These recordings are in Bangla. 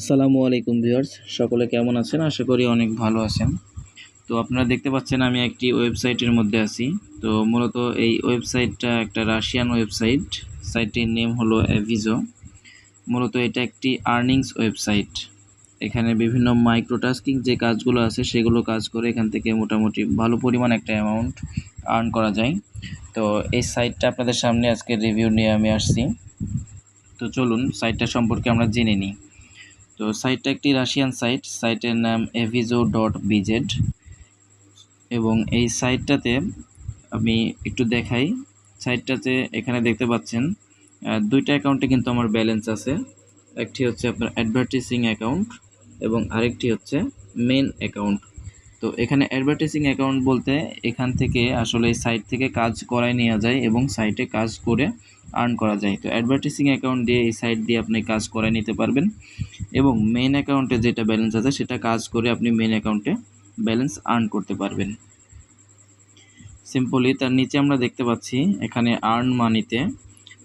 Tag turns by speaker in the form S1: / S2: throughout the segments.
S1: আসসালামু আলাইকুম ভিউয়ার্স, সকলে কেমন আছেন? আশা করি অনেক ভালো আছেন। তো আপনারা দেখতে পাচ্ছেন আমি একটি ওয়েবসাইটের মধ্যে আছি। তো মূলত এই ওয়েবসাইটটা একটা রাশিয়ান ওয়েবসাইট। সাইটটির নেম হলো অ্যাভিজো মূলত এটা একটি আর্নিংস ওয়েবসাইট। এখানে বিভিন্ন মাইক্রোটাস্কিং যে কাজগুলো আছে, সেগুলো কাজ করে এখান থেকে মোটামুটি ভালো পরিমাণ একটা অ্যামাউন্ট আর্ন করা যায়। তো এই সাইটটা আপনাদের সামনে আজকে রিভিউ নিয়ে আমি আসছি। তো চলুন, সাইটটা সম্পর্কে আমরা জেনে নিই। তো সাইটটা একটি রাশিয়ান সাইট সাইটের নাম এভিজো ডট বিজেড এবং এই সাইটটাতে আমি একটু দেখাই। সাইটটাতে এখানে দেখতে পাচ্ছেন দুইটা অ্যাকাউন্টে কিন্তু আমার ব্যালেন্স আছে। একটি হচ্ছে আপনার অ্যাডভার্টাইজিং অ্যাকাউন্ট এবং আরেকটি হচ্ছে মেন অ্যাকাউন্ট তো এখানে অ্যাডভার্টাইজিং অ্যাকাউন্ট বলতে এখান থেকে আসলে সাইট থেকে কাজ করায় নেওয়া যায় এবং সাইটে কাজ করে আর্ন করা যায়। তো অ্যাডভার্টাইজিং অ্যাকাউন্ট দিয়ে এই সাইট দিয়ে আপনি কাজ করায় নিতে পারবেন এবং মেন অ্যাকাউন্টে যেটা ব্যালেন্স আছে সেটা কাজ করে আপনি মেন অ্যাকাউন্টে ব্যালেন্স আর্ন করতে পারবেন। সিম্পলি তার নিচে আমরা দেখতে পাচ্ছি এখানে আর্ন মানিতে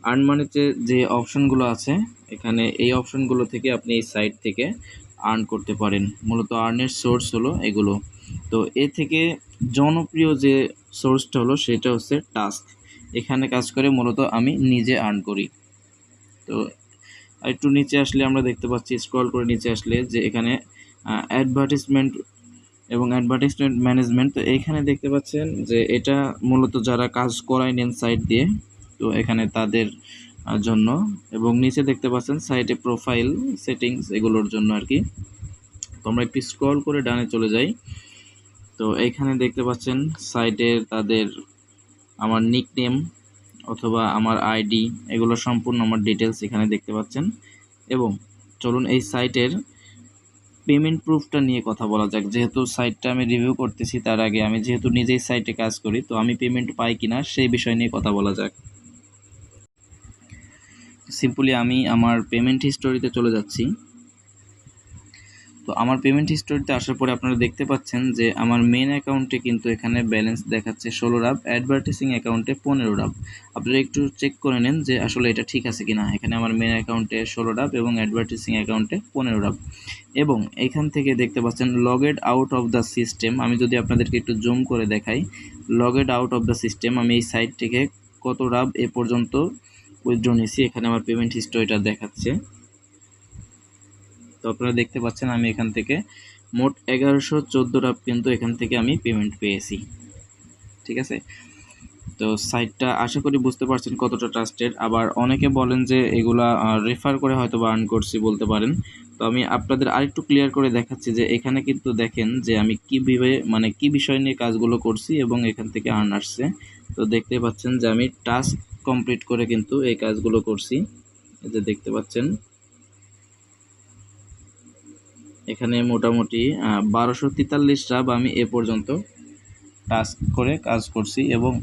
S1: আর্ন মানিতে যে অপশনগুলো আছে, এখানে এই অপশনগুলো থেকে আপনি এই সাইট থেকে আর্ন করতে পারেন। মূলত আর্নের সোর্স হলো এগুলো। তো এ থেকে জনপ্রিয় যে সোর্সটা হলো সেটা হচ্ছে টাস্ক এখানে কাজ করে, মূলত আমি নিজে আর্ন করি। তো একটু নিচে আসলে আমরা দেখতে পাচ্ছি স্ক্রল করে নিচে আসলে যে এখানে অ্যাডভার্টিসমেন্ট এবং অ্যাডভার্টিসমেন্ট ম্যানেজমেন্ট তো এইখানে দেখতে পাচ্ছেন যে এটা মূলত যারা কাজ করায় নেন সাইট দিয়ে, তো এখানে তাদের জন্য। এবং নিচে দেখতে পাচ্ছেন সাইটে প্রোফাইল সেটিংস এগুলোর জন্য আর কি। তো আমরা একটু স্ক্রল করে ডানে চলে যাই। তো এইখানে দেখতে পাচ্ছেন সাইটে তাদের আমার নিকনেম অথবা আমার আইডি এগুলো সম্পূর্ণ আমার ডিটেলস এখানে দেখতে পাচ্ছেন। এবং চলুন এই সাইটের পেমেন্ট প্রুফটা নিয়ে কথা বলা যাক। যেহেতু সাইটটা আমি রিভিউ করতেছি, তার আগে আমি যেহেতু নিজেই সাইটে কাজ করি, তো আমি পেমেন্ট পাই কিনা সেই বিষয় নিয়ে কথা বলা যাক। সিম্পলি আমি আমার পেমেন্ট হিস্টোরিতে চলে যাচ্ছি। তো আমার পেমেন্ট হিস্টোরিতে আসার পরে আপনারা দেখতে পাচ্ছেন যে আমার মেন অ্যাকাউন্টে কিন্তু এখানে ব্যালেন্স দেখাচ্ছে ষোলো রাব অ্যাডভার্টাইজিং অ্যাকাউন্টে পনেরো রাব। আপনারা একটু চেক করে নেন যে আসলে এটা ঠিক আছে কিনা। এখানে আমার মেন অ্যাকাউন্টে ষোলো রাব এবং অ্যাডভার্টাইজিং অ্যাকাউন্টে পনেরো রাব। এবং এখান থেকে দেখতে পাচ্ছেন logged out of the system আমি যদি আপনাদেরকে একটু জুম করে দেখাই logged out of the system আমি এই সাইট থেকে কত রাব এ পর্যন্ত উইথড্র নিয়েছি। এখানে আমার পেমেন্ট হিস্টোরিটা দেখাচ্ছে। তো আপনারা দেখতে পাচ্ছেন আমি এখান থেকে মোট এগারোশো চোদ্দ রাব কিন্তু এখান থেকে আমি পেমেন্ট পেয়েছি। ঠিক আছে? তো সাইটটা আশা করি বুঝতে পারছেন কতটা ট্রাস্টেড আবার অনেকে বলেন যে এগুলা রেফার করে হয়তো বা আর্ন করছি বলতে পারেন। তো আমি আপনাদের আরেকটু ক্লিয়ার করে দেখাচ্ছি যে এখানে কিন্তু দেখেন যে আমি কীভাবে মানে কি বিষয় নিয়ে কাজগুলো করছি এবং এখান থেকে আর্ন আসছে। তো দেখতে পাচ্ছেন যে আমি টাস্ক কমপ্লিট করে কিন্তু এই কাজগুলো করছি। যে দেখতে পাচ্ছেন। এখানে মোটামুটি বারোশো তেতাল্লিশ রাব আমি এ পর্যন্ত টাস্ক করে কাজ করছি এবং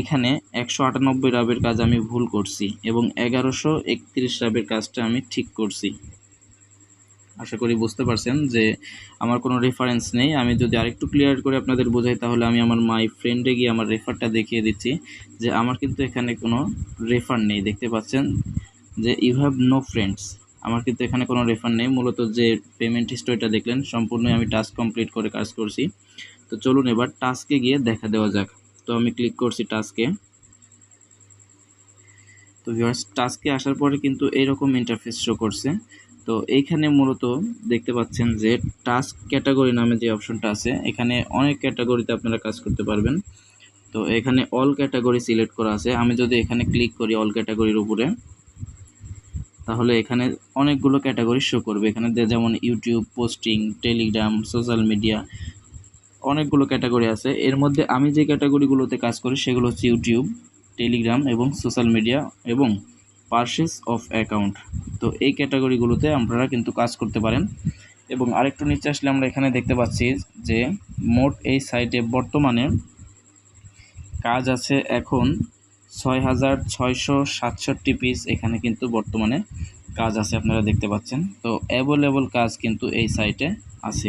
S1: এখানে একশো আটানব্বই রাবের কাজ আমি ভুল করছি এবং এগারোশো একত্রিশ রাবের কাজটা আমি ঠিক করছি। আশা করি বুঝতে পারছেন যে আমার কোনো রেফারেন্স নেই। আমি যদি আরেকটু ক্লিয়ার করে আপনাদের বোঝাই, তাহলে আমি আমার মাই ফ্রেন্ডে গিয়ে আমার রেফারটা দেখিয়ে দিচ্ছি যে আমার কিন্তু এখানে কোনো রেফার নেই। দেখতে পাচ্ছেন যে ইউ হ্যাভ নো ফ্রেন্ডস আমার কিন্তু এখানে কোনো রেফার নেই। মূলত যে পেমেন্ট হিস্টোরিটা দেখলেন, সম্পূর্ণই আমি টাস্ক কমপ্লিট করে কাজ করছি। তো চলুন এবার টাস্কে গিয়ে দেখা দেওয়া যাক। তো আমি ক্লিক করছি টাস্কে তো ভিউয়ার্স টাস্কে আসার পরে কিন্তু এইরকম ইন্টারফেস শো করছে। তো এইখানে মূলত দেখতে পাচ্ছেন যে টাস্ক ক্যাটাগরি নামে যে অপশনটা আছে, এখানে অনেক ক্যাটাগরিতে আপনারা কাজ করতে পারবেন। তো এখানে অল ক্যাটাগরি সিলেক্ট করা আছে। আমি যদি এখানে ক্লিক করি অল ক্যাটাগরির উপরে তাহলে এখানে অনেকগুলো ক্যাটাগরি শো করবে। এখানে যেমন YouTube posting Telegram social media অনেকগুলো ক্যাটাগরি আছে। এর মধ্যে আমি যে ক্যাটাগরিগুলোতে কাজ করি সেগুলো হচ্ছে ইউটিউব টেলিগ্রাম এবং সোশ্যাল মিডিয়া এবং পারচেস অফ অ্যাকাউন্ট তো এই ক্যাটাগরিগুলোতে আপনারা কিন্তু কাজ করতে পারেন। এবং আরেকটু নিচে আসলে আমরা এখানে দেখতে পাচ্ছি যে মোট এই সাইটে বর্তমানে কাজ আছে এখন ছয় হাজার ছয়শো সাতষট্টি পিস এখানে কিন্তু বর্তমানে কাজ আছে, আপনারা দেখতে পাচ্ছেন। তো অ্যাভেলেবল কাজ কিন্তু এই সাইটে আছে।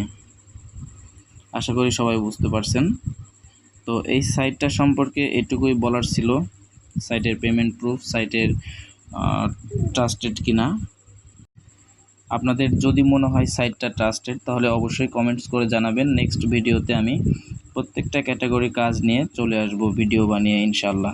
S1: আশা করি সবাই বুঝতে পারছেন। তো এই সাইটটা সম্পর্কে এটুকুই বলার ছিল সাইটের পেমেন্ট প্রুফ সাইটের ট্রাস্টেড কিনা। আপনাদের যদি মনে হয় সাইটটা ট্রাস্টেড তাহলে অবশ্যই কমেন্টস করে জানাবেন। নেক্সট ভিডিওতে আমি প্রত্যেকটা ক্যাটাগরি কাজ নিয়ে চলে আসব ভিডিও বানিয়ে ইনশাল্লাহ